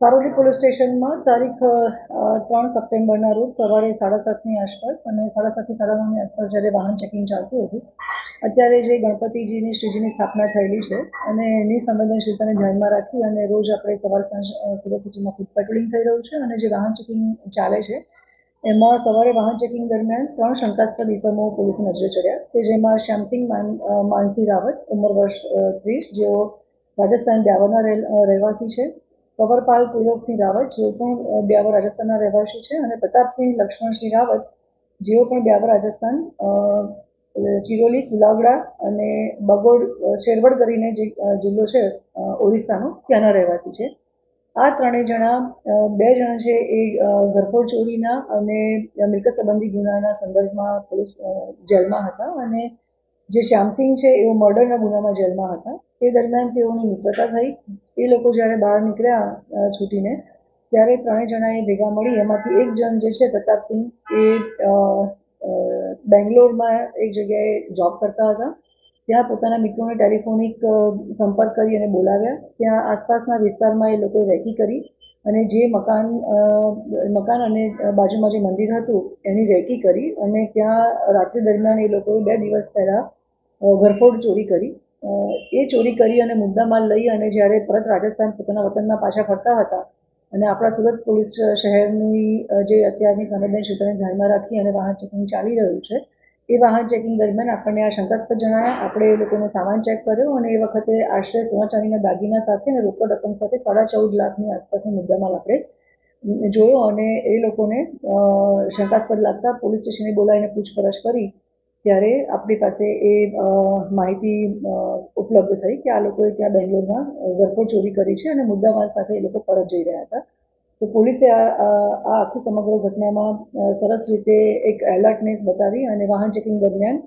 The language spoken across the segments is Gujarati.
સારોલી પોલીસ સ્ટેશનમાં તારીખ ત્રણ સપ્ટેમ્બરના રોજ સવારે સાડા સાતની આસપાસ અને સાડા સાતથી સાડા નવની આસપાસ જ્યારે વાહન ચેકિંગ ચાલતું હતું, અત્યારે જે ગણપતિજીની શ્રીજીની સ્થાપના થયેલી છે અને એની સંવેદનશીલતાને ધ્યાનમાં રાખી અને રોજ આપણે સવાર સાંજ સુરત સિટીમાં ફૂડ પેટ્રોલિંગ થઈ રહ્યું છે અને જે વાહન ચેકિંગ ચાલે છે, એમાં સવારે વાહન ચેકિંગ દરમિયાન ત્રણ શંકાસ્પદ ઇસમો પોલીસની નજરે ચડ્યા, કે જેમાં શ્યામસિંહ માન માનસિંહ માનસી રાવત, ઉંમર વર્ષ ત્રીસ, જેઓ રાજસ્થાન રહે- રહેવાસી છે કંવરપાલ ત્રિલોકસિંહ રાવત, જેઓ પણ બ્યાવર રાજસ્થાનના રહેવાસી છે, અને પ્રતાપસિંહ લક્ષ્મણસિંહ રાવત, જેઓ પણ બ્યાવર રાજસ્થાન ચિરોલી કુલાવડા અને બગોડ શેરવડ કરીને જે જિલ્લો છે ઓરિસ્સાનો, ત્યાંના રહેવાસી છે. આ ત્રણેય જણા બે જણ છે એ ઘરફોડ ચોરીના અને મિલકત સંબંધી ગુનાના સંદર્ભમાં પોલીસ જેલમાં હતા અને જે શ્યામસિંહ છે એઓ મર્ડરના ગુનામાં જેલમાં હતા. તે દરમિયાન તેઓની મિત્રતા થઈ. એ લોકો જ્યારે બહાર નીકળ્યા છૂટીને, ત્યારે ત્રણેય જણાએ ભેગા મળી એમાંથી એક જણ જે છે, પ્રતાપસિંહ, એ બેંગ્લોરમાં એક જગ્યાએ જોબ કરતા હતા. ત્યાં પોતાના મિત્રોને ટેલિફોનિક સંપર્ક કરી અને બોલાવ્યા. ત્યાં આસપાસના વિસ્તારમાં એ લોકોએ રેકી કરી અને જે મકાન મકાન અને બાજુમાં જે મંદિર હતું, એની રેકી કરી અને ત્યાં રાત્રિ દરમિયાન એ લોકોએ બે દિવસ પહેલાં ઘરફોડ ચોરી કરી. એ ચોરી કરી અને મુદ્દામાલ લઈ અને જ્યારે પરત રાજસ્થાન પોતાના વતનમાં પાછા ફરતા હતા અને આપણા સુરત પોલીસ શહેરની જે અત્યારની સંવેદનશીલતાને ધ્યાનમાં રાખી અને વાહન ચેકિંગ ચાલી રહ્યું છે, એ વાહન ચેકિંગ દરમિયાન આપણને આ શંકાસ્પદ જણાયા આપણે એ લોકોનો સામાન ચેક કર્યો અને એ વખતે આશરે સોના ચાંદીના દાગીના સાથે અને રોકડ રકમ સાથે સાડા ચૌદ લાખની આસપાસનો મુદ્દામાલ આપણે જોયો અને એ લોકોને શંકાસ્પદ લાગતા પોલીસ સ્ટેશને બોલાવીને પૂછપરછ કરી ત્યારે આપણી પાસે એ માહિતી ઉપલબ્ધ થઈ કે આ લોકોએ ત્યાં બેંગ્લોરમાં ઘરફોડ ચોરી કરી છે અને મુદ્દામાલ સાથે એ લોકો પરત જઈ રહ્યા હતા. તો પોલીસે આ આખી સમગ્ર ઘટનામાં સરસ રીતે એક એલર્ટનેસ બતાવી અને વાહન ચેકિંગ દરમિયાન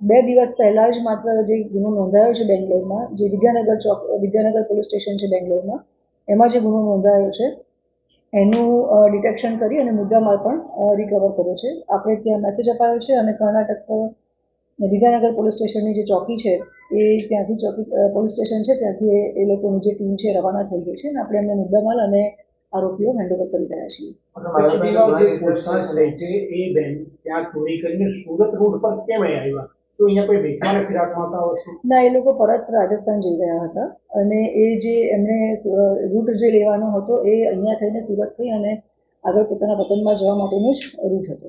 બે દિવસ પહેલાં જ માત્ર જે ગુનો નોંધાયો છે બેંગ્લોરમાં, જે વિદ્યાનગર ચોક, વિદ્યાનગર પોલીસ સ્ટેશન છે બેંગ્લોરમાં, એમાં જે ગુનો નોંધાયો છે એનું ડિટેક્શન કરી અને મુદ્દામાલ પણ રિકવર કર્યો છે. આપણે ત્યાં મેસેજ અપાયો છે અને કર્ણાટક વિદ્યાનગર પોલીસ સ્ટેશનની જે ચોકી છે એ ત્યાંથી ચોકી પોલીસ સ્ટેશન છે ત્યાંથી એ લોકોની જે ટીમ છે રવાના થઈ ગઈ છે અને આપણે એમને મુદ્દામાલ અને આરોપીઓ હેન્ડઓવર કરી રહ્યા છીએ. એ બેન ત્યાં ચોરી કરીને સુરત રોડ પર કેમ આવ્યા? શું અહીંયા કોઈ વેચવાના ફિરાકમાં હતા વસ્તુ ના, એ લોકો પરત રાજસ્થાન જઈ ગયા હતા. અને એ જે એમને રૂટ જે લેવાનો હતો, એ અહીંયા થઈને સુરત થઈ અને આગળ પોતાના વતનમાં જવા માટેનો જ રૂટ હતો.